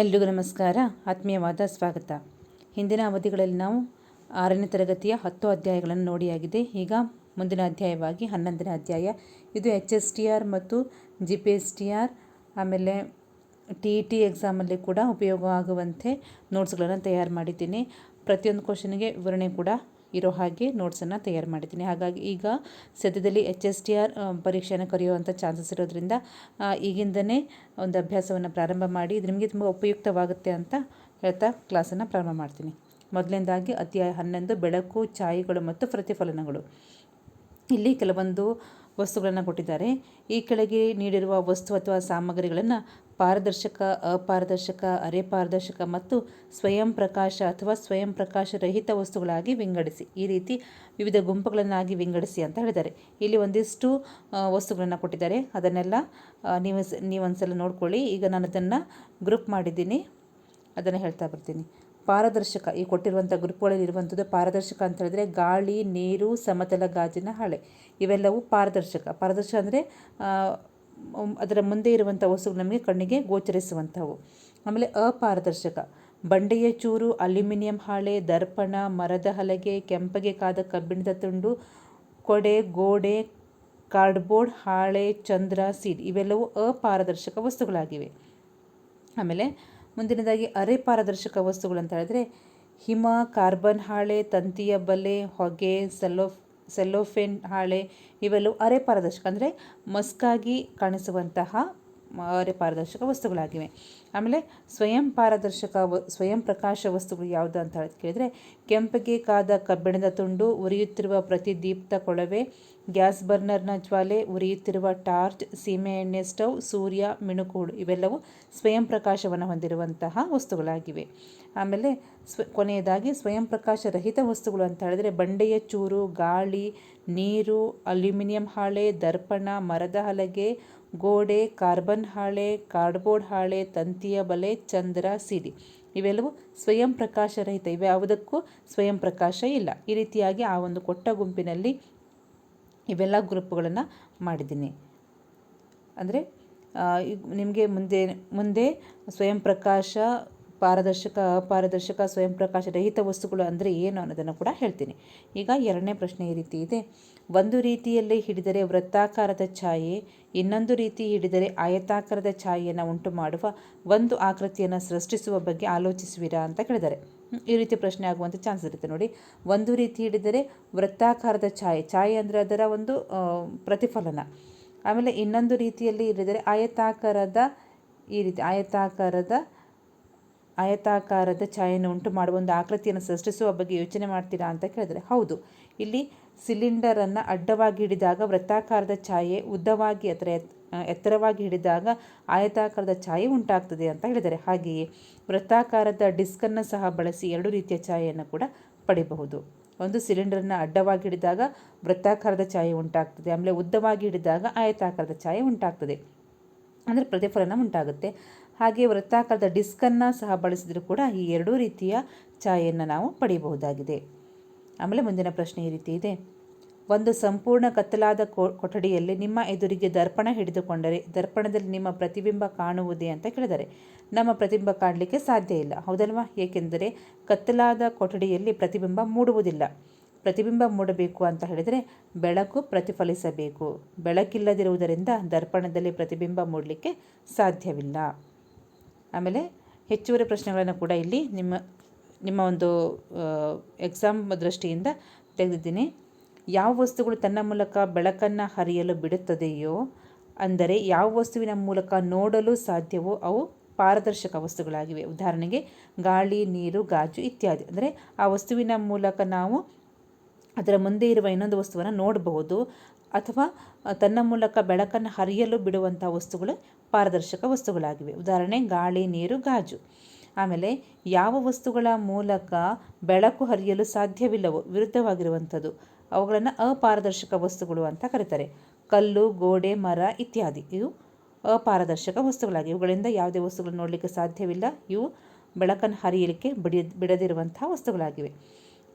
ಎಲ್ರಿಗೂ ನಮಸ್ಕಾರ. ಆತ್ಮೀಯವಾದ ಸ್ವಾಗತ. ಹಿಂದಿನ ಅವಧಿಗಳಲ್ಲಿ ನಾವು ಆರನೇ ತರಗತಿಯ ಹತ್ತು ಅಧ್ಯಾಯಗಳನ್ನು ನೋಡಿಯಾಗಿದೆ ಈಗ ಮುಂದಿನ ಅಧ್ಯಾಯವಾಗಿ ಹನ್ನೊಂದನೇ ಅಧ್ಯಾಯ. ಇದು ಎಚ್ ಎಸ್ ಟಿ ಆರ್ ಮತ್ತು G P S T R, ಆಮೇಲೆ ಟಿ ಇ ಟಿ ಎಕ್ಸಾಮಲ್ಲಿ ಕೂಡ ಉಪಯೋಗವಾಗುವಂತೆ ನೋಟ್ಸ್ಗಳನ್ನು ತಯಾರು ಮಾಡಿದ್ದೀನಿ. ಪ್ರತಿಯೊಂದು ಕ್ವಶನ್ಗೆ ವಿವರಣೆ ಕೂಡ ಇರೋ ಹಾಗೆ ನೋಟ್ಸನ್ನು ತಯಾರು ಮಾಡಿದ್ದೀನಿ. ಹಾಗಾಗಿ ಈಗ ಸದ್ಯದಲ್ಲಿ ಎಚ್ ಎಸ್ ಟಿ ಆರ್ ಪರೀಕ್ಷೆಯನ್ನು ಕರೆಯುವಂಥ ಚಾನ್ಸಸ್ ಇರೋದ್ರಿಂದ ಈಗಿಂದನೇ ಒಂದು ಅಭ್ಯಾಸವನ್ನು ಪ್ರಾರಂಭ ಮಾಡಿ ಇದು ನಿಮಗೆ ತುಂಬ ಉಪಯುಕ್ತವಾಗುತ್ತೆ ಅಂತ ಹೇಳ್ತಾ ಕ್ಲಾಸನ್ನು ಪ್ರಾರಂಭ ಮಾಡ್ತೀನಿ. ಮೊದಲನೇದಾಗಿ ಅಧ್ಯಾಯ ಹನ್ನೊಂದು, ಬೆಳಕು, ಛಾಯೆಗಳು ಮತ್ತು ಪ್ರತಿಫಲನಗಳು. ಇಲ್ಲಿ ಕೆಲವೊಂದು ವಸ್ತುಗಳನ್ನು ಕೊಟ್ಟಿದ್ದಾರೆ. ಈ ಕೆಳಗೆ ನೀಡಿರುವ ವಸ್ತು ಅಥವಾ ಸಾಮಗ್ರಿಗಳನ್ನು ಪಾರದರ್ಶಕ, ಅಪಾರದರ್ಶಕ ಅರೆ ಪಾರದರ್ಶಕ ಮತ್ತು ಸ್ವಯಂ ಪ್ರಕಾಶ ಅಥವಾ ಸ್ವಯಂ ಪ್ರಕಾಶ ರಹಿತ ವಸ್ತುಗಳಾಗಿ ವಿಂಗಡಿಸಿ, ಈ ರೀತಿ ವಿವಿಧ ಗುಂಪುಗಳನ್ನಾಗಿ ವಿಂಗಡಿಸಿ ಅಂತ ಹೇಳಿದ್ದಾರೆ. ಇಲ್ಲಿ ಒಂದಿಷ್ಟು ವಸ್ತುಗಳನ್ನು ಕೊಟ್ಟಿದ್ದಾರೆ. ಅದನ್ನೆಲ್ಲ ನೀವು ನೀವೊಂದ್ಸಲ ನೋಡ್ಕೊಳ್ಳಿ. ಈಗ ನಾನು ಅದನ್ನು ಗ್ರೂಪ್ ಮಾಡಿದ್ದೀನಿ. ಅದನ್ನು ಹೇಳ್ತಾ ಬರ್ತೀನಿ. ಪಾರದರ್ಶಕ, ಈ ಕೊಟ್ಟಿರುವಂಥ ಗ್ರೂಪ್ಗಳಲ್ಲಿ ಇರುವಂಥದ್ದು ಪಾರದರ್ಶಕ ಅಂತ ಹೇಳಿದ್ರೆ ಗಾಳಿ, ನೀರು, ಸಮತಲ ಗಾಜಿನ ಹಾಳೆ. ಇವೆಲ್ಲವೂ ಪಾರದರ್ಶಕ. ಪಾರದರ್ಶಕ ಅಂದರೆ ಅದರ ಮುಂದೆ ಇರುವಂಥ ವಸ್ತುಗಳು ನಮಗೆ ಕಣ್ಣಿಗೆ ಗೋಚರಿಸುವಂಥವು. ಆಮೇಲೆ ಅಪಾರದರ್ಶಕ. ಬಂಡೆಯ ಚೂರು, ಅಲ್ಯೂಮಿನಿಯಂ ಹಾಳೆ, ದರ್ಪಣ, ಮರದ ಹಲಗೆ, ಕೆಂಪಗೆ ಕಾದ ಕಬ್ಬಿಣದ ತುಂಡು, ಕೊಡೆ, ಗೋಡೆ, ಕಾರ್ಡ್ಬೋರ್ಡ್, ಹಾಳೆ, ಚಂದ್ರ, ಸೀಡ್ ಇವೆಲ್ಲವೂ ಅಪಾರದರ್ಶಕ ವಸ್ತುಗಳಾಗಿವೆ. ಆಮೇಲೆ ಮುಂದಿನದಾಗಿ ಅರೆ ಪಾರದರ್ಶಕ ವಸ್ತುಗಳು ಅಂತ ಹೇಳಿದ್ರೆ ಹಿಮ, ಕಾರ್ಬನ್ ಹಾಳೆ, ತಂತಿಯ ಬಲೆ, ಹೊಗೆ, ಸೆಲ್ಲೋ, ಸೆಲ್ಲೋಫೆನ್ ಹಾಳೆ ಇವೆಲ್ಲವೂ ಅರೆ ಪಾರದರ್ಶಕ. ಅಂದರೆ ಮಸ್ಕಾಗಿ ಕಾಣಿಸುವಂತಹ ಪಾರದರ್ಶಕ ವಸ್ತುಗಳಾಗಿವೆ. ಆಮೇಲೆ ಸ್ವಯಂ ಪಾರದರ್ಶಕ ವ, ಸ್ವಯಂ ಪ್ರಕಾಶ ವಸ್ತುಗಳು ಯಾವುದು ಅಂತ ಕೇಳಿದರೆ, ಕೆಂಪಗೆ ಕಾದ ಕಬ್ಬಿಣದ ತುಂಡು ಉರಿಯುತ್ತಿರುವ ಪ್ರತಿದೀಪ್ತ ಕೊಳವೆ, ಗ್ಯಾಸ್ ಬರ್ನರ್ನ ಜ್ವಾಲೆ, ಉರಿಯುತ್ತಿರುವ ಟಾರ್ಚ್, ಸೀಮೆ ಎಣ್ಣೆ ಸ್ಟವ್, ಸೂರ್ಯ ಮಿಣುಕುಳು ಇವೆಲ್ಲವೂ ಸ್ವಯಂ ಪ್ರಕಾಶವನ್ನು ಹೊಂದಿರುವಂತಹ ವಸ್ತುಗಳಾಗಿವೆ. ಆಮೇಲೆ ಸ್ವ, ಕೊನೆಯದಾಗಿ ಸ್ವಯಂ ಪ್ರಕಾಶ ರಹಿತ ವಸ್ತುಗಳು ಅಂತ ಹೇಳಿದ್ರೆ, ಬಂಡೆಯ ಚೂರು, ಗಾಳಿ, ನೀರು, ಅಲ್ಯೂಮಿನಿಯಂ ಹಾಳೆ, ದರ್ಪಣ, ಮರದ ಹಲಗೆ ಗೋಡೆ, ಕಾರ್ಬನ್ ಹಾಳೆ, ಕಾರ್ಡ್ಬೋರ್ಡ್ ಹಾಳೆ, ತಂತಿಯ ಬಲೆ, ಚಂದ್ರ, ಸಿಡಿ. ಇವೆಲ್ಲವೂ ಸ್ವಯಂ ಪ್ರಕಾಶ ರಹಿತ ಇವ್ಯಾವುದಕ್ಕೂ ಸ್ವಯಂ ಪ್ರಕಾಶ ಇಲ್ಲ. ಈ ರೀತಿಯಾಗಿ ಆ ಒಂದು ಕೊಟ್ಟ ಗುಂಪಿನಲ್ಲಿ ಇವೆಲ್ಲ ಗ್ರೂಪ್ಗಳನ್ನು ಮಾಡಿದ್ದೀನಿ. ಅಂದರೆ ನಿಮಗೆ ಮುಂದೆ ಮುಂದೆ ಸ್ವಯಂ ಪ್ರಕಾಶ, ಪಾರದರ್ಶಕ, ಅಪಾರದರ್ಶಕ, ಸ್ವಯಂ ಪ್ರಕಾಶ ರಹಿತ ವಸ್ತುಗಳು ಅಂದರೆ ಏನು ಅನ್ನೋದನ್ನು ಕೂಡ ಹೇಳ್ತೀನಿ. ಈಗ ಎರಡನೇ ಪ್ರಶ್ನೆ ಈ ರೀತಿ ಇದೆ. ಒಂದು ರೀತಿಯಲ್ಲಿ ಹಿಡಿದರೆ ವೃತ್ತಾಕಾರದ ಛಾಯೆ, ಇನ್ನೊಂದು ರೀತಿ ಹಿಡಿದರೆ ಆಯತಾಕಾರದ ಛಾಯೆಯನ್ನು ಉಂಟು ಮಾಡುವ ಒಂದು ಆಕೃತಿಯನ್ನು ಸೃಷ್ಟಿಸುವ ಬಗ್ಗೆ ಆಲೋಚಿಸುವಿರಾ ಅಂತ ಕೇಳಿದ್ದಾರೆ. ಈ ರೀತಿ ಪ್ರಶ್ನೆ ಆಗುವಂಥ ಚಾನ್ಸ್ ಇರುತ್ತೆ ನೋಡಿ. ಒಂದು ರೀತಿ ಹಿಡಿದರೆ ವೃತ್ತಾಕಾರದ ಛಾಯೆ ಛಾಯೆ ಅಂದರೆ ಅದರ ಒಂದು ಪ್ರತಿಫಲನ. ಆಮೇಲೆ ಇನ್ನೊಂದು ರೀತಿಯಲ್ಲಿ ಹಿಡಿದರೆ ಆಯತಾಕಾರದ, ಈ ರೀತಿ ಆಯತಾಕಾರದ ಆಯತಾಕಾರದ ಛಾಯೆಯನ್ನು ಉಂಟು ಮಾಡುವ ಒಂದು ಆಕೃತಿಯನ್ನು ಸೃಷ್ಟಿಸುವ ಬಗ್ಗೆ ಯೋಚನೆ ಮಾಡ್ತೀರಾ ಅಂತ ಕೇಳಿದರೆ, ಹೌದು. ಇಲ್ಲಿ ಸಿಲಿಂಡರನ್ನು ಅಡ್ಡವಾಗಿ ಹಿಡಿದಾಗ, ವೃತ್ತಾಕಾರದ ಛಾಯೆ ಉದ್ದವಾಗಿ ಅಥವಾ ಎತ್ತರವಾಗಿ ಹಿಡಿದಾಗ ಆಯತಾಕಾರದ ಛಾಯೆ ಉಂಟಾಗ್ತದೆ ಅಂತ ಹೇಳಿದರೆ, ಹಾಗೆಯೇ ವೃತ್ತಾಕಾರದ ಡಿಸ್ಕನ್ನು ಸಹ ಬಳಸಿ ಎರಡು ರೀತಿಯ ಛಾಯೆಯನ್ನು ಕೂಡ ಪಡಿಬಹುದು ಒಂದು ಸಿಲಿಂಡರ್ನ ಅಡ್ಡವಾಗಿ ಹಿಡಿದಾಗ ವೃತ್ತಾಕಾರದ ಛಾಯೆ ಉಂಟಾಗ್ತದೆ, ಆಮೇಲೆ ಉದ್ದವಾಗಿ ಹಿಡಿದಾಗ ಆಯತಾಕಾರದ ಛಾಯೆ ಉಂಟಾಗ್ತದೆ. ಅಂದರೆ ಪ್ರತಿಫಲನ ಉಂಟಾಗುತ್ತೆ. ಹಾಗೆ ವೃತ್ತಾಕಾರದ ಡಿಸ್ಕನ್ನು ಸಹ ಬಳಸಿದರೂ ಕೂಡ ಈ ಎರಡೂ ರೀತಿಯ ಛಾಯೆಯನ್ನು ನಾವು ಪಡೆಯಬಹುದಾಗಿದೆ ಆಮೇಲೆ ಮುಂದಿನ ಪ್ರಶ್ನೆ ಈ ರೀತಿ ಇದೆ. ಒಂದು ಸಂಪೂರ್ಣ ಕತ್ತಲಾದ ಕೊಠಡಿಯಲ್ಲಿ ನಿಮ್ಮ ಎದುರಿಗೆ ದರ್ಪಣ ಹಿಡಿದುಕೊಂಡರೆ ದರ್ಪಣದಲ್ಲಿ ನಿಮ್ಮ ಪ್ರತಿಬಿಂಬ ಕಾಣುವುದೇ ಅಂತ ಕೇಳಿದರೆ ನಮ್ಮ ಪ್ರತಿಬಿಂಬ ಕಾಣಲಿಕ್ಕೆ ಸಾಧ್ಯ ಇಲ್ಲ. ಹೌದಲ್ವಾ? ಏಕೆಂದರೆ ಕತ್ತಲಾದ ಕೊಠಡಿಯಲ್ಲಿ ಪ್ರತಿಬಿಂಬ ಮೂಡುವುದಿಲ್ಲ. ಪ್ರತಿಬಿಂಬ ಮೂಡಬೇಕು ಅಂತ ಹೇಳಿದರೆ ಬೆಳಕು ಪ್ರತಿಫಲಿಸಬೇಕು. ಬೆಳಕಿಲ್ಲದಿರುವುದರಿಂದ ದರ್ಪಣದಲ್ಲಿ ಪ್ರತಿಬಿಂಬ ಮೂಡಲಿಕ್ಕೆ ಸಾಧ್ಯವಿಲ್ಲ. ಆಮೇಲೆ ಹೆಚ್ಚುವರಿ ಪ್ರಶ್ನೆಗಳನ್ನು ಕೂಡ ಇಲ್ಲಿ ನಿಮ್ಮ ನಿಮ್ಮ ಒಂದು ಎಕ್ಸಾಮ್ ದೃಷ್ಟಿಯಿಂದ ತೆಗೆದಿದ್ದೀನಿ. ಯಾವ ವಸ್ತುಗಳು ತನ್ನ ಮೂಲಕ ಬೆಳಕನ್ನು ಹರಿಯಲು ಬಿಡುತ್ತದೆಯೋ, ಅಂದರೆ ಯಾವ ವಸ್ತುವಿನ ಮೂಲಕ ನೋಡಲು ಸಾಧ್ಯವೋ, ಅವು ಪಾರದರ್ಶಕ ವಸ್ತುಗಳಾಗಿವೆ. ಉದಾಹರಣೆಗೆ ಗಾಳಿ, ನೀರು, ಗಾಜು ಇತ್ಯಾದಿ. ಅಂದರೆ ಆ ವಸ್ತುವಿನ ಮೂಲಕ ನಾವು ಅದರ ಮುಂದೆ ಇರುವ ಇನ್ನೊಂದು ವಸ್ತುವನ್ನು ನೋಡಬಹುದು ಅಥವಾ ತನ್ನ ಮೂಲಕ ಬೆಳಕನ್ನು ಹರಿಯಲು ಬಿಡುವಂಥ ವಸ್ತುಗಳು ಪಾರದರ್ಶಕ ವಸ್ತುಗಳಾಗಿವೆ. ಉದಾಹರಣೆ, ಗಾಳಿ, ನೀರು, ಗಾಜು. ಆಮೇಲೆ ಯಾವ ವಸ್ತುಗಳ ಮೂಲಕ ಬೆಳಕು ಹರಿಯಲು ಸಾಧ್ಯವಿಲ್ಲವೋ ವಿರುದ್ಧವಾಗಿರುವಂಥದ್ದು ಅವುಗಳನ್ನು ಅಪಾರದರ್ಶಕ ವಸ್ತುಗಳು ಅಂತ ಕರೀತಾರೆ. ಕಲ್ಲು, ಗೋಡೆ, ಮರ ಇತ್ಯಾದಿ. ಇವು ಅಪಾರದರ್ಶಕ ವಸ್ತುಗಳಾಗಿವೆ. ಇವುಗಳಿಂದ ಯಾವುದೇ ವಸ್ತುಗಳು ನೋಡಲಿಕ್ಕೆ ಸಾಧ್ಯವಿಲ್ಲ. ಇವು ಬೆಳಕನ್ನು ಹರಿಯಲಿಕ್ಕೆ ಬಿಡಿ ಬಿಡದಿರುವಂಥ ವಸ್ತುಗಳಾಗಿವೆ.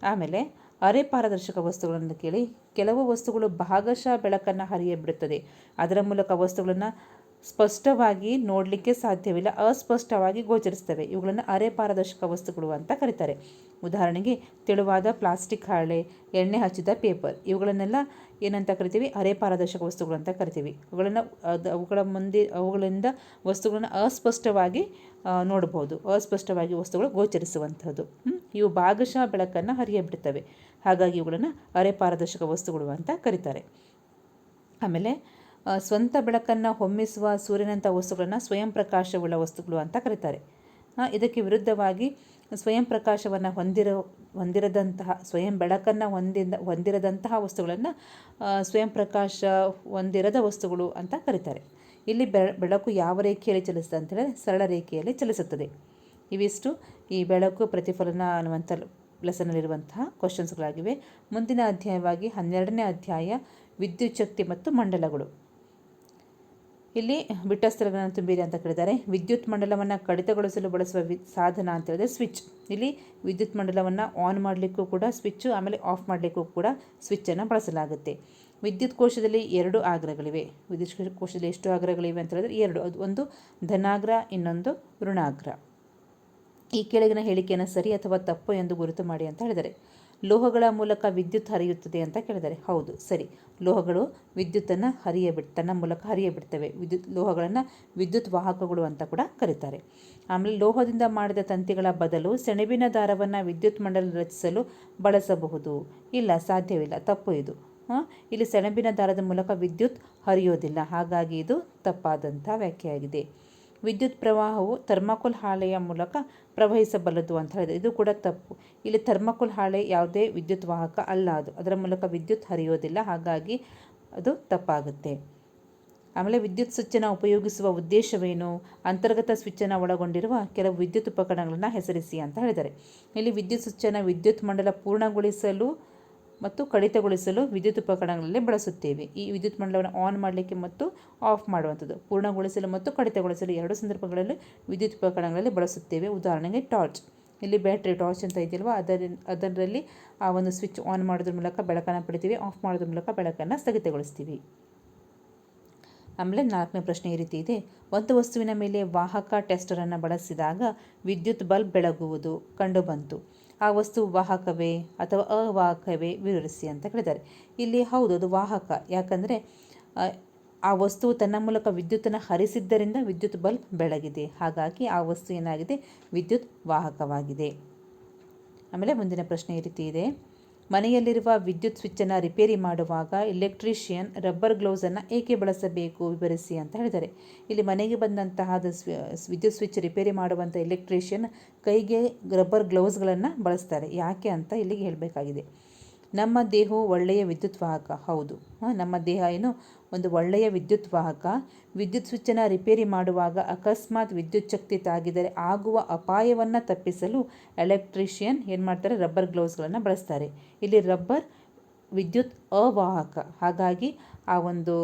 ಆಮೇಲೆ ಅರೆ ಪಾರದರ್ಶಕ ವಸ್ತುಗಳನ್ನು ಕೇಳಿ ಕೆಲವು ವಸ್ತುಗಳು ಭಾಗಶಃ ಬೆಳಕನ್ನು ಹರಿಯ ಬಿಡುತ್ತದೆ ಅದರ ಮೂಲಕ ವಸ್ತುಗಳನ್ನು ಸ್ಪಷ್ಟವಾಗಿ ನೋಡಲಿಕ್ಕೆ ಸಾಧ್ಯವಿಲ್ಲ, ಅಸ್ಪಷ್ಟವಾಗಿ ಗೋಚರಿಸ್ತವೆ ಇವುಗಳನ್ನು ಅರೆ ಪಾರದರ್ಶಕ ವಸ್ತುಗಳು ಅಂತ ಕರೀತಾರೆ. ಉದಾಹರಣೆಗೆ ತೆಳುವಾದ ಪ್ಲಾಸ್ಟಿಕ್ ಹಾಳೆ, ಎಣ್ಣೆ ಹಚ್ಚಿದ ಪೇಪರ್, ಇವುಗಳನ್ನೆಲ್ಲ ಏನಂತ ಕರಿತೀವಿ? ಅರೆ ಪಾರದರ್ಶಕ ವಸ್ತುಗಳು ಅಂತ ಕರಿತೀವಿ. ಅವುಗಳನ್ನು, ಅದು ಅವುಗಳ ಮುಂದೆ, ಅವುಗಳಿಂದ ವಸ್ತುಗಳನ್ನು ಅಸ್ಪಷ್ಟವಾಗಿ ನೋಡಬಹುದು ಅಸ್ಪಷ್ಟವಾಗಿ ವಸ್ತುಗಳು ಗೋಚರಿಸುವಂಥದ್ದು? ಇವು ಭಾಗಶಃ ಬೆಳಕನ್ನು ಹರಿಯಬಿಡ್ತವೆ. ಹಾಗಾಗಿ ಇವುಗಳನ್ನು ಅರೆ ಪಾರದರ್ಶಕ ವಸ್ತುಗಳು ಅಂತ ಕರೀತಾರೆ. ಆಮೇಲೆ ಸ್ವಂತ ಬೆಳಕನ್ನು ಹೊಮ್ಮಿಸುವ ಸೂರ್ಯನಂಥ ವಸ್ತುಗಳನ್ನು ಸ್ವಯಂ ಪ್ರಕಾಶವುಳ್ಳ ವಸ್ತುಗಳು ಅಂತ ಕರೀತಾರೆ. ಇದಕ್ಕೆ ವಿರುದ್ಧವಾಗಿ ಸ್ವಯಂ ಪ್ರಕಾಶವನ್ನು ಹೊಂದಿರೋ, ಹೊಂದಿರದಂತಹ, ಸ್ವಯಂ ಬೆಳಕನ್ನು ಹೊಂದಿದ, ಹೊಂದಿರದಂತಹ ವಸ್ತುಗಳನ್ನು ಸ್ವಯಂ ಪ್ರಕಾಶ ಹೊಂದಿರದ ವಸ್ತುಗಳು ಅಂತ ಕರೀತಾರೆ. ಇಲ್ಲಿ ಬೆಳ- ಬೆಳಕು ಯಾವ ರೇಖೆಯಲ್ಲಿ ಚಲಿಸುತ್ತೆ ಅಂತ ಸರಳ ರೇಖೆಯಲ್ಲಿ ಚಲಿಸುತ್ತದೆ. ಇವಿಷ್ಟು ಈ ಬೆಳಕು ಪ್ರತಿಫಲನ ಅನ್ನುವಂಥ ಲೆಸನಲ್ಲಿರುವಂತಹ ಕ್ವಶನ್ಸ್ಗಳಾಗಿವೆ ಮುಂದಿನ ಅಧ್ಯಾಯವಾಗಿ ಹನ್ನೆರಡನೇ ಅಧ್ಯಾಯ ವಿದ್ಯುಚ್ಛಕ್ತಿ ಮತ್ತು ಮಂಡಲಗಳು. ಇಲ್ಲಿ ಬಿಟ್ಟ ಸ್ಥಳಗಳನ್ನು ತುಂಬಿರಿ ಅಂತ ಕೇಳಿದ್ದಾರೆ. ವಿದ್ಯುತ್ ಮಂಡಲವನ್ನು ಕಡಿತಗೊಳಿಸಲು ಬಳಸುವ ವಿ, ಸಾಧನ ಅಂತ ಹೇಳಿದ್ರೆ ಸ್ವಿಚ್ ಇಲ್ಲಿ ವಿದ್ಯುತ್ ಮಂಡಲವನ್ನು ಆನ್ ಮಾಡಲಿಕ್ಕೂ ಕೂಡ ಸ್ವಿಚ್ಚು ಆಮೇಲೆ ಆಫ್ ಮಾಡಲಿಕ್ಕೂ ಕೂಡ ಸ್ವಿಚ್ಚನ್ನು ಬಳಸಲಾಗುತ್ತೆ. ವಿದ್ಯುತ್ ಕೋಶದಲ್ಲಿ ಎರಡು ಆಗ್ರಹಗಳಿವೆ. ವಿದ್ಯುತ್ ಕೋಶದಲ್ಲಿ ಎಷ್ಟು ಆಗ್ರಹಗಳಿವೆ ಅಂತ ಹೇಳಿದ್ರೆ ಎರಡು. ಅದು ಒಂದು ಧನಾಗ್ರ, ಇನ್ನೊಂದು ಋಣಾಗ್ರ. ಈ ಕೆಳಗಿನ ಹೇಳಿಕೆಯನ್ನು ಸರಿ ಅಥವಾ ತಪ್ಪು ಎಂದು ಗುರುತು ಮಾಡಿ ಅಂತ ಹೇಳಿದ್ದಾರೆ. ಲೋಹಗಳ ಮೂಲಕ ವಿದ್ಯುತ್ ಹರಿಯುತ್ತದೆ ಅಂತ ಕೇಳಿದ್ದಾರೆ. ಹೌದು, ಸರಿ. ಲೋಹಗಳು ವಿದ್ಯುತ್ತನ್ನು ಹರಿಯಬಿಡ್, ತನ್ನ ಮೂಲಕ ಹರಿಯಬಿಡ್ತವೆ. ವಿದ್ಯುತ್, ಲೋಹಗಳನ್ನು ವಿದ್ಯುತ್ ವಾಹಕಗಳು ಅಂತ ಕೂಡ ಕರೀತಾರೆ. ಆಮೇಲೆ ಲೋಹದಿಂದ ಮಾಡಿದ ತಂತಿಗಳ ಬದಲು ಸೆಣಬಿನ ದಾರವನ್ನು ವಿದ್ಯುತ್ ಮಂಡಲ ರಚಿಸಲು ಬಳಸಬಹುದು. ಇಲ್ಲ, ಸಾಧ್ಯವಿಲ್ಲ. ತಪ್ಪು ಇದು. ಇಲ್ಲಿ ಸೆಣಬಿನ ದಾರದ ಮೂಲಕ ವಿದ್ಯುತ್ ಹರಿಯೋದಿಲ್ಲ. ಹಾಗಾಗಿ ಇದು ತಪ್ಪಾದಂಥ ವ್ಯಾಖ್ಯೆಯಾಗಿದೆ. ವಿದ್ಯುತ್ ಪ್ರವಾಹವು ಥರ್ಮಾಕೋಲ್ ಹಾಳೆಯ ಮೂಲಕ ಪ್ರವಹಿಸಬಲ್ಲದು ಅಂತ ಹೇಳಿದೆ ಇದು ಕೂಡ ತಪ್ಪು. ಇಲ್ಲಿ ಥರ್ಮಾಕೋಲ್ ಹಾಳೆ ಯಾವುದೇ ವಿದ್ಯುತ್ ವಾಹಕ ಅಲ್ಲ ಅದು. ಅದರ ಮೂಲಕ ವಿದ್ಯುತ್ ಹರಿಯೋದಿಲ್ಲ. ಹಾಗಾಗಿ ಅದು ತಪ್ಪಾಗುತ್ತೆ. ಆಮೇಲೆ ವಿದ್ಯುತ್ ಸ್ವಿಚ್ಚನ್ನು ಉಪಯೋಗಿಸುವ ಉದ್ದೇಶವೇನು? ಅಂತರ್ಗತ ಸ್ವಿಚ್ಚನ್ನು ಒಳಗೊಂಡಿರುವ ಕೆಲವು ವಿದ್ಯುತ್ ಉಪಕರಣಗಳನ್ನು ಹೆಸರಿಸಿ ಅಂತ ಹೇಳಿದ್ದಾರೆ. ಇಲ್ಲಿ ವಿದ್ಯುತ್ ಸ್ವಿಚ್ಚನ್ನು ವಿದ್ಯುತ್ ಮಂಡಲ ಪೂರ್ಣಗೊಳಿಸಲು ಮತ್ತು ಕಡಿತಗೊಳಿಸಲು ವಿದ್ಯುತ್ ಉಪಕರಣಗಳಲ್ಲಿ ಬಳಸುತ್ತೇವೆ. ಈ ವಿದ್ಯುತ್ ಮಂಡಲವನ್ನು ಆನ್ ಮಾಡಲಿಕ್ಕೆ ಮತ್ತು ಆಫ್ ಮಾಡುವಂಥದ್ದು. ಪೂರ್ಣಗೊಳಿಸಲು ಮತ್ತು ಕಡಿತಗೊಳಿಸಲು ಎರಡು ಸಂದರ್ಭಗಳಲ್ಲಿ ವಿದ್ಯುತ್ ಉಪಕರಣಗಳಲ್ಲಿ ಬಳಸುತ್ತೇವೆ. ಉದಾಹರಣೆಗೆ ಟಾರ್ಚ್. ಇಲ್ಲಿ ಬ್ಯಾಟ್ರಿ ಟಾರ್ಚ್ ಅಂತ ಇದೆಯಲ್ವ? ಅದರ, ಅದರಲ್ಲಿ ಆ ಒಂದು ಸ್ವಿಚ್ ಆನ್ ಮಾಡೋದ್ರ ಮೂಲಕ ಬೆಳಕನ್ನು ಪಡಿತೀವಿ. ಆಫ್ ಮಾಡೋದ್ರ ಮೂಲಕ ಬೆಳಕನ್ನು ಸ್ಥಗಿತಗೊಳಿಸ್ತೀವಿ. ಆಮೇಲೆ ನಾಲ್ಕನೇ ಪ್ರಶ್ನೆ ಈ ರೀತಿ ಇದೆ. ಒಂದು ವಸ್ತುವಿನ ಮೇಲೆ ವಾಹಕ ಟೆಸ್ಟರನ್ನು ಬಳಸಿದಾಗ ವಿದ್ಯುತ್ ಬಲ್ಬ್ ಬೆಳಗುವುದು ಕಂಡುಬಂತು. ಆ ವಸ್ತು ವಾಹಕವೇ ಅಥವಾ ಅವಾಹಕವೇ ವಿವರಿಸಿ ಅಂತ ಕೇಳಿದ್ದಾರೆ ಇಲ್ಲಿ ಹೌದು ಅದು ವಾಹಕ. ಯಾಕಂದರೆ ಆ, ವಸ್ತು ತನ್ನ ಮೂಲಕ ವಿದ್ಯುತ್ತನ್ನು ಹರಿಸಿದ್ದರಿಂದ ವಿದ್ಯುತ್ ಬಲ್ಬ್ ಬೆಳಗಿದೆ. ಹಾಗಾಗಿ ಆ ವಸ್ತು ಏನಾಗಿದೆ? ವಿದ್ಯುತ್ ವಾಹಕವಾಗಿದೆ. ಆಮೇಲೆ ಮುಂದಿನ ಪ್ರಶ್ನೆ ಈ ರೀತಿ ಇದೆ. ಮನೆಯಲ್ಲಿರುವ ವಿದ್ಯುತ್ ಸ್ವಿಚ್ಚನ್ನು ರಿಪೇರಿ ಮಾಡುವಾಗ ಎಲೆಕ್ಟ್ರಿಷಿಯನ್ ರಬ್ಬರ್ ಗ್ಲೌಸನ್ನು ಏಕೆ ಬಳಸಬೇಕು ವಿವರಿಸಿ ಅಂತ ಹೇಳಿದ್ದಾರೆ. ಇಲ್ಲಿ ಮನೆಗೆ ಬಂದಂತಹ ವಿದ್ಯುತ್ ಸ್ವಿಚ್ ರಿಪೇರಿ ಮಾಡುವಂಥ ಎಲೆಕ್ಟ್ರಿಷಿಯನ್ ಕೈಗೆ ರಬ್ಬರ್ ಗ್ಲೌಸ್ಗಳನ್ನು ಬಳಸ್ತಾರೆ. ಯಾಕೆ ಅಂತ ಇಲ್ಲಿಗೆ ಹೇಳಬೇಕಾಗಿದೆ. ನಮ್ಮ ದೇಹವು ಒಳ್ಳೆಯ ವಿದ್ಯುತ್ ವಾಹಕ, ಹೌದು. ನಮ್ಮ ದೇಹ ಏನು? ಒಂದು ಒಳ್ಳೆಯ ವಿದ್ಯುತ್ ವಾಹಕ. ವಿದ್ಯುತ್ ಸ್ವಿಚ್ಚನ್ನು ರಿಪೇರಿ ಮಾಡುವಾಗ ಅಕಸ್ಮಾತ್ ವಿದ್ಯುತ್ ಶಕ್ತಿ ತಾಗಿದರೆ ಆಗುವ ಅಪಾಯವನ್ನು ತಪ್ಪಿಸಲು ಎಲೆಕ್ಟ್ರಿಷಿಯನ್ ಏನು ಮಾಡ್ತಾರೆ? ರಬ್ಬರ್ ಗ್ಲೌಸ್ಗಳನ್ನು ಬಳಸ್ತಾರೆ. ಇಲ್ಲಿ ರಬ್ಬರ್ ವಿದ್ಯುತ್ ಅವಾಹಕ. ಹಾಗಾಗಿ ಆ ಒಂದು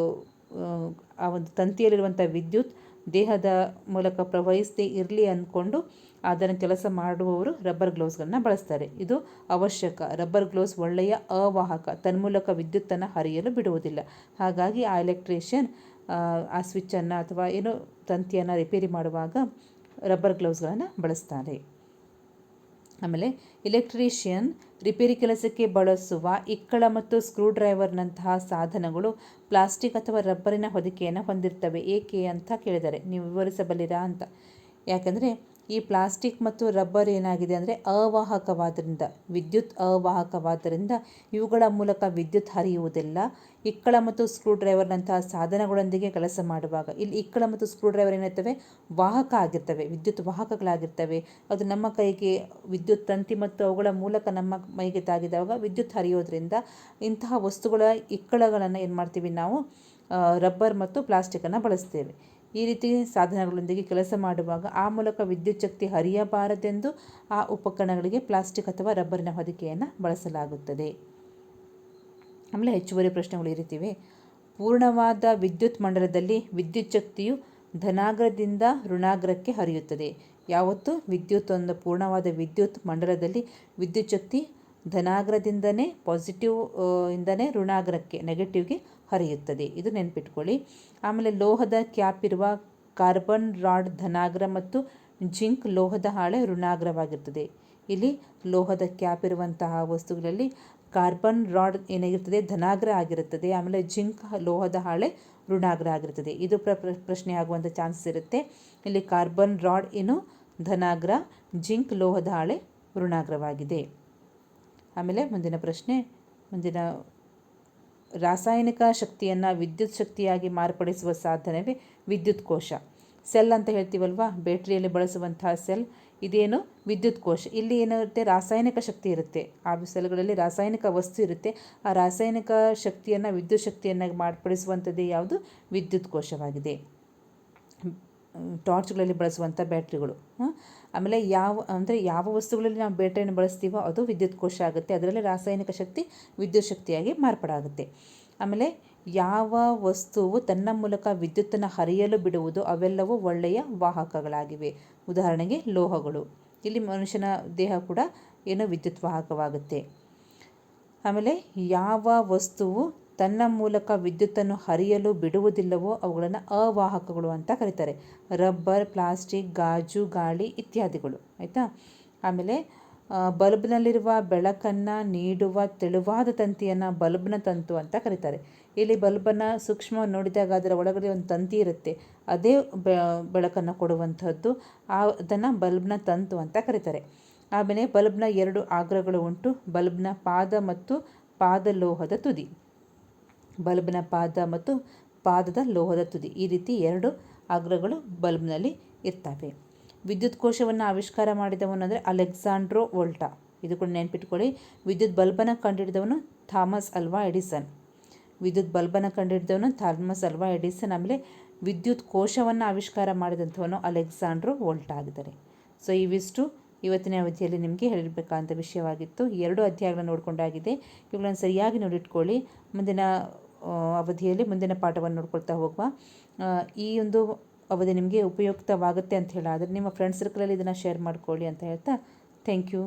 ಆ ಒಂದು ತಂತಿಯಲ್ಲಿರುವಂಥ ವಿದ್ಯುತ್ ದೇಹದ ಮೂಲಕ ಪ್ರವಹಿಸದೇ ಇರಲಿ ಅಂದ್ಕೊಂಡು ಅದನ್ನು ಕೆಲಸ ಮಾಡುವವರು ರಬ್ಬರ್ ಗ್ಲೌಸ್ಗಳನ್ನ ಬಳಸ್ತಾರೆ. ಇದು ಅವಶ್ಯಕ. ರಬ್ಬರ್ ಗ್ಲೌಸ್ ಒಳ್ಳೆಯ ಅವಾಹಕ. ತನ್ಮೂಲಕ ವಿದ್ಯುತ್ತನ್ನು ಹರಿಯಲು ಬಿಡುವುದಿಲ್ಲ. ಹಾಗಾಗಿ ಆ ಎಲೆಕ್ಟ್ರಿಷಿಯನ್, ಆ ಸ್ವಿಚ್ಚನ್ನು ಅಥವಾ ಏನು ತಂತಿಯನ್ನು ರಿಪೇರಿ ಮಾಡುವಾಗ ರಬ್ಬರ್ ಗ್ಲೌಸ್ಗಳನ್ನು ಬಳಸ್ತಾರೆ. ಆಮೇಲೆ ಎಲೆಕ್ಟ್ರಿಷಿಯನ್ ರಿಪೇರಿ ಕೆಲಸಕ್ಕೆ ಬಳಸುವ ಇಕ್ಕಳ ಮತ್ತು ಸ್ಕ್ರೂಡ್ರೈವರ್ನಂತಹ ಸಾಧನಗಳು ಪ್ಲಾಸ್ಟಿಕ್ ಅಥವಾ ರಬ್ಬರಿನ ಹೊದಿಕೆಯನ್ನು ಹೊಂದಿರ್ತವೆ. ಏಕೆ ಅಂತ ಕೇಳಿದ್ದಾರೆ ನೀವು ವಿವರಿಸಬಲ್ಲಿರಾ ಅಂತ. ಯಾಕಂದರೆ ಈ ಪ್ಲಾಸ್ಟಿಕ್ ಮತ್ತು ರಬ್ಬರ್ ಏನಾಗಿದೆ ಅಂದರೆ ಅವಾಹಕವಾದ್ದರಿಂದ ವಿದ್ಯುತ್ ಅವಾಹಕವಾದ್ದರಿಂದ ಇವುಗಳ ಮೂಲಕ ವಿದ್ಯುತ್ ಹರಿಯುವುದಿಲ್ಲ. ಇಕ್ಕಳ ಮತ್ತು ಸ್ಕ್ರೂ ಡ್ರೈವರ್ನಂತಹ ಸಾಧನಗಳೊಂದಿಗೆ ಕೆಲಸ ಮಾಡುವಾಗ ಇಲ್ಲಿ ಇಕ್ಕಳ ಮತ್ತು ಸ್ಕ್ರೂ ಡ್ರೈವರ್ ಏನಿರ್ತವೆ? ವಾಹಕ ಆಗಿರ್ತವೆ, ವಿದ್ಯುತ್ ವಾಹಕಗಳಾಗಿರ್ತವೆ. ಅದು ನಮ್ಮ ಕೈಗೆ ವಿದ್ಯುತ್ ತಂತಿ ಮತ್ತು ಅವುಗಳ ಮೂಲಕ ನಮ್ಮ ಮೈಗೆ ತಾಗಿದಾಗ ವಿದ್ಯುತ್ ಹರಿಯೋದ್ರಿಂದ ಇಂತಹ ವಸ್ತುಗಳ ಇಕ್ಕಳಗಳನ್ನು ಏನು ಮಾಡ್ತೀವಿ ನಾವು ರಬ್ಬರ್ ಮತ್ತು ಪ್ಲಾಸ್ಟಿಕನ್ನು ಬಳಸ್ತೇವೆ. ಈ ರೀತಿ ಸಾಧನಗಳೊಂದಿಗೆ ಕೆಲಸ ಮಾಡುವಾಗ ಆ ಮೂಲಕ ವಿದ್ಯುತ್ ಶಕ್ತಿ ಹರಿಯಬಾರದೆಂದು ಆ ಉಪಕರಣಗಳಿಗೆ ಪ್ಲಾಸ್ಟಿಕ್ ಅಥವಾ ರಬ್ಬರಿನ ಹೊದಿಕೆಯನ್ನು ಬಳಸಲಾಗುತ್ತದೆ. ಆಮೇಲೆ ಹೆಚ್ಚುವರಿ ಪ್ರಶ್ನೆಗಳು ಈ ಪೂರ್ಣವಾದ ವಿದ್ಯುತ್ ಮಂಡಲದಲ್ಲಿ ವಿದ್ಯುತ್ ಶಕ್ತಿಯು ಧನಾಗ್ರದಿಂದ ಋಣಾಗ್ರಕ್ಕೆ ಹರಿಯುತ್ತದೆ. ಯಾವತ್ತು ವಿದ್ಯುತ್ ಒಂದು ಪೂರ್ಣವಾದ ವಿದ್ಯುತ್ ಮಂಡಲದಲ್ಲಿ ವಿದ್ಯುತ್ ಶಕ್ತಿ ಧನಾಗ್ರದಿಂದನೇ ಪಾಸಿಟಿವ್ ಇಂದನೇ ಋಣಾಗ್ರಕ್ಕೆ ನೆಗೆಟಿವ್ಗೆ ಹರಿಯುತ್ತದೆ. ಇದು ನೆನ್ಪಿಟ್ಕೊಳ್ಳಿ. ಆಮೇಲೆ ಲೋಹದ ಕ್ಯಾಪ್ ಇರುವ ಕಾರ್ಬನ್, ರಾಡ್, ಧನಾಗ್ರ ಮತ್ತು ಜಿಂಕ್ ಲೋಹದ ಹಾಳೆ ಋಣಾಗ್ರವಾಗಿರ್ತದೆ. ಇಲ್ಲಿ ಲೋಹದ ಕ್ಯಾಪ್ ಇರುವಂತಹ ವಸ್ತುಗಳಲ್ಲಿ ಕಾರ್ಬನ್, ರಾಡ್ ಏನಾಗಿರ್ತದೆ? ಧನಾಗ್ರ ಆಗಿರುತ್ತದೆ. ಆಮೇಲೆ ಜಿಂಕ್ ಲೋಹದ ಹಾಳೆ ಋಣಾಗ್ರ ಆಗಿರ್ತದೆ. ಇದು ಪ್ರ ಪ್ರಶ್ನೆ ಆಗುವಂಥ ಚಾನ್ಸಸ್ ಇರುತ್ತೆ. ಇಲ್ಲಿ ಕಾರ್ಬನ್, ರಾಡ್ ಏನು? ಧನಾಗ್ರ, ಜಿಂಕ್ ಲೋಹದ ಹಾಳೆ ಋಣಾಗ್ರವಾಗಿದೆ. ಆಮೇಲೆ ಮುಂದಿನ ಪ್ರಶ್ನೆ, ಮುಂದಿನ ರಾಸಾಯನಿಕ ಶಕ್ತಿಯನ್ನು ವಿದ್ಯುತ್ ಶಕ್ತಿಯಾಗಿ ಮಾರ್ಪಡಿಸುವ ಸಾಧನವೇ ವಿದ್ಯುತ್ ಕೋಶ. ಸೆಲ್ ಅಂತ ಹೇಳ್ತೀವಲ್ವ? ಬ್ಯಾಟ್ರಿಯಲ್ಲಿ ಬಳಸುವಂತಹ ಸೆಲ್. ಇದೇನು? ವಿದ್ಯುತ್ ಕೋಶ. ಇಲ್ಲಿ ಏನಿರುತ್ತೆ? ರಾಸಾಯನಿಕ ಶಕ್ತಿ ಇರುತ್ತೆ. ಆ ಸೆಲ್ಗಳಲ್ಲಿ ರಾಸಾಯನಿಕ ವಸ್ತು ಇರುತ್ತೆ. ಆ ರಾಸಾಯನಿಕ ಶಕ್ತಿಯನ್ನು, ವಿದ್ಯುತ್ ಶಕ್ತಿಯನ್ನಾಗಿ ಮಾರ್ಪಡಿಸುವಂಥದ್ದೇ ಯಾವುದು? ವಿದ್ಯುತ್ ಕೋಶವಾಗಿದೆ. ಟಾರ್ಚ್ಗಳಲ್ಲಿ ಬಳಸುವಂಥ ಬ್ಯಾಟ್ರಿಗಳು. ಆಮೇಲೆ ಯಾವ, ಅಂದರೆ ಯಾವ ವಸ್ತುಗಳಲ್ಲಿ ನಾವು ಬ್ಯಾಟ್ರಿಯನ್ನು ಬಳಸ್ತೀವೋ ಅದು ವಿದ್ಯುತ್ ಕೋಶ ಆಗುತ್ತೆ. ಅದರಲ್ಲಿ ರಾಸಾಯನಿಕ ಶಕ್ತಿ ವಿದ್ಯುತ್ ಶಕ್ತಿಯಾಗಿ ಮಾರ್ಪಾಡಾಗುತ್ತೆ ಆಮೇಲೆ ಯಾವ ವಸ್ತುವು ತನ್ನ ಮೂಲಕ ವಿದ್ಯುತ್ತನ್ನು ಹರಿಯಲು ಬಿಡುವುದು ಅವೆಲ್ಲವೂ ಒಳ್ಳೆಯ ವಾಹಕಗಳಾಗಿವೆ. ಉದಾಹರಣೆಗೆ ಲೋಹಗಳು. ಇಲ್ಲಿ ಮನುಷ್ಯನ ದೇಹ ಕೂಡ ಏನು ವಿದ್ಯುತ್ ವಾಹಕವಾಗುತ್ತೆ. ಆಮೇಲೆ ಯಾವ ವಸ್ತುವು ತನ್ನ ಮೂಲಕ ವಿದ್ಯುತ್ತನ್ನು ಹರಿಯಲು ಬಿಡುವುದಿಲ್ಲವೋ ಅವುಗಳನ್ನು ಅವಾಹಕಗಳು ಅಂತ ಕರೀತಾರೆ. ರಬ್ಬರ್, ಪ್ಲಾಸ್ಟಿಕ್, ಗಾಜು, ಗಾಳಿ ಇತ್ಯಾದಿಗಳು. ಆಯಿತಾ? ಆಮೇಲೆ ಬಲ್ಬ್ನಲ್ಲಿರುವ ಬೆಳಕನ್ನು ನೀಡುವ ತೆಳುವಾದ ತಂತಿಯನ್ನು ಬಲ್ಬ್ನ ತಂತು ಅಂತ ಕರೀತಾರೆ. ಇಲ್ಲಿ ಬಲ್ಬನ್ನು ಸೂಕ್ಷ್ಮ ನೋಡಿದಾಗ ಅದರ ಒಳಗಡೆ ಒಂದು ತಂತಿ ಇರುತ್ತೆ. ಅದೇ ಬೆಳಕನ್ನು ಕೊಡುವಂಥದ್ದು. ಆ, ಅದನ್ನು ಬಲ್ಬ್ನ ತಂತು ಅಂತ ಕರೀತಾರೆ. ಆಮೇಲೆ ಬಲ್ಬ್ನ ಎರಡು ಆಗ್ರಗಳು ಉಂಟು. ಬಲ್ಬ್ನ ಪಾದ ಮತ್ತು ಪಾದಲೋಹದ ತುದಿ. ಬಲ್ಬ್ನ ಪಾದ ಮತ್ತು ಪಾದದ ಲೋಹದ ತುದಿ. ಈ ರೀತಿ ಎರಡು ಅಗ್ರಗಳು ಬಲ್ಬ್ನಲ್ಲಿ ಇರ್ತವೆ. ವಿದ್ಯುತ್ ಕೋಶವನ್ನು ಆವಿಷ್ಕಾರ ಮಾಡಿದವನು ಅಂದರೆ ಅಲೆಕ್ಸಾಂಡ್ರೋ ವೋಲ್ಟಾ. ಇದು ಕೂಡ ನೆನ್ಪಿಟ್ಕೊಳ್ಳಿ. ವಿದ್ಯುತ್ ಬಲ್ಬನ ಕಂಡುಹಿಡಿದವನು ಥಾಮಸ್ ಅಲ್ವಾ ಎಡಿಸನ್. ವಿದ್ಯುತ್ ಬಲ್ಬನ್ನು ಕಂಡುಹಿಡಿದವನು ಥಾಮಸ್ ಅಲ್ವಾ ಎಡಿಸನ್. ಆಮೇಲೆ ವಿದ್ಯುತ್ ಕೋಶವನ್ನು ಆವಿಷ್ಕಾರ ಮಾಡಿದಂಥವನು ಅಲೆಕ್ಸಾಂಡ್ರೋ ವೋಲ್ಟಾ ಆಗಿದ್ದಾರೆ. ಸೊ, ಇವಿಷ್ಟು ಇವತ್ತಿನ ಅವಧಿಯಲ್ಲಿ ನಿಮಗೆ ಹೇಳಿರಬೇಕಾದಂಥ ವಿಷಯವಾಗಿತ್ತು. ಎರಡು ಅಧ್ಯಾಯಗಳನ್ನು ನೋಡಿಕೊಂಡಾಗಿದೆ. ಇವುಗಳನ್ನು ಸರಿಯಾಗಿ ನೋಡಿಟ್ಕೊಳ್ಳಿ. ಮುಂದಿನ ಅವಧಿಯಲ್ಲಿ ಮುಂದಿನ ಪಾಠವನ್ನು ನೋಡ್ಕೊಳ್ತಾ ಹೋಗುವ. ಈ ಒಂದು ಅವಧಿ ನಿಮಗೆ ಉಪಯುಕ್ತವಾಗುತ್ತೆ ಅಂತ ಹೇಳಾದರೆ ನಿಮ್ಮ ಫ್ರೆಂಡ್ಸ್ ಸರ್ಕಲಲ್ಲಿ ಇದನ್ನು ಶೇರ್ ಮಾಡ್ಕೊಳ್ಳಿ ಅಂತ ಹೇಳ್ತಾ ಥ್ಯಾಂಕ್ ಯು